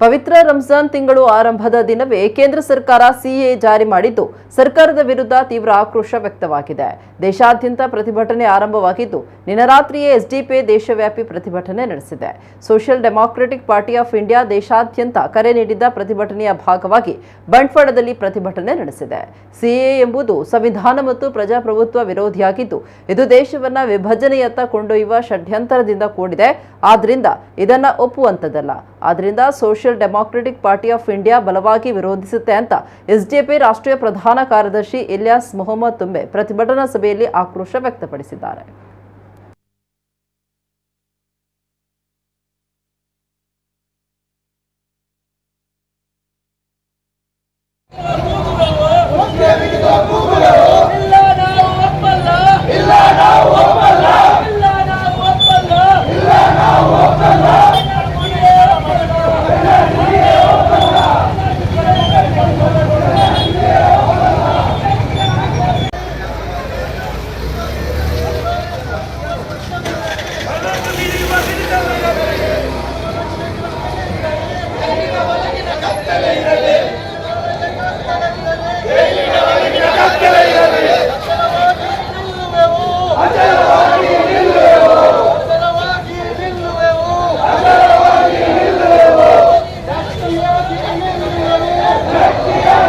ಪವಿತ್ರ ರಂಜಾನ್ ತಿಂಗಳು ಆರಂಭದ ದಿನವೇ ಕೇಂದ್ರ ಸರ್ಕಾರ ಸಿಎ ಜಾರಿ ಮಾಡಿದ್ದು, ಸರ್ಕಾರದ ವಿರುದ್ಧ ತೀವ್ರ ಆಕ್ರೋಶ ವ್ಯಕ್ತವಾಗಿದೆ. ದೇಶಾದ್ಯಂತ ಪ್ರತಿಭಟನೆ ಆರಂಭವಾಗಿದ್ದು, ನಿನ್ನೆ ರಾತ್ರಿಯೇ ಎಸ್ಡಿಪಿ ದೇಶವ್ಯಾಪಿ ಪ್ರತಿಭಟನೆ ನಡೆಸಿದೆ. Social democratic party of India ದೇಶಾದ್ಯಂತ ಕರೆ ನೀಡಿದ್ದ ಪ್ರತಿಭಟನೆಯ ಭಾಗವಾಗಿ ಬಂಟ್ವಾಳದಲ್ಲಿ ಪ್ರತಿಭಟನೆ ನಡೆಸಿದೆ. ಸಿಎ ಎಂಬುದು ಸಂವಿಧಾನ ಮತ್ತು ಪ್ರಜಾಪ್ರಭುತ್ವ ವಿರೋಧಿಯಾಗಿದ್ದು, ಇದು ದೇಶವನ್ನ ವಿಭಜನೆಯತ್ತ ಕೊಂಡೊಯ್ಯುವ ಷಡ್ಯಂತರದಿಂದ ಕೂಡಿದೆ. ಆದ್ರಿಂದ ಇದನ್ನ ಒಪ್ಪುವಂತದಲ್ಲ ಆದ್ರಿಂದ social social democratic party of India ಬಲವಾಗಿ ವಿರೋಧಿಸುತ್ತೆ ಅಂತ ಎಸ್ಡಿಪಿ ರಾಷ್ಟ್ರೀಯ ಪ್ರಧಾನ ಕಾರ್ಯದರ್ಶಿ ಇಲ್ಯಾಸ್ ಮೊಹಮ್ಮದ್ ತುಂಬೆ ಪ್ರತಿಭಟನಾ ಸಭೆಯಲ್ಲಿ ಆಕ್ರೋಶ ವ್ಯಕ್ತಪಡಿಸಿದ್ದಾರೆ.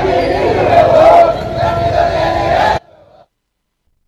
Amém.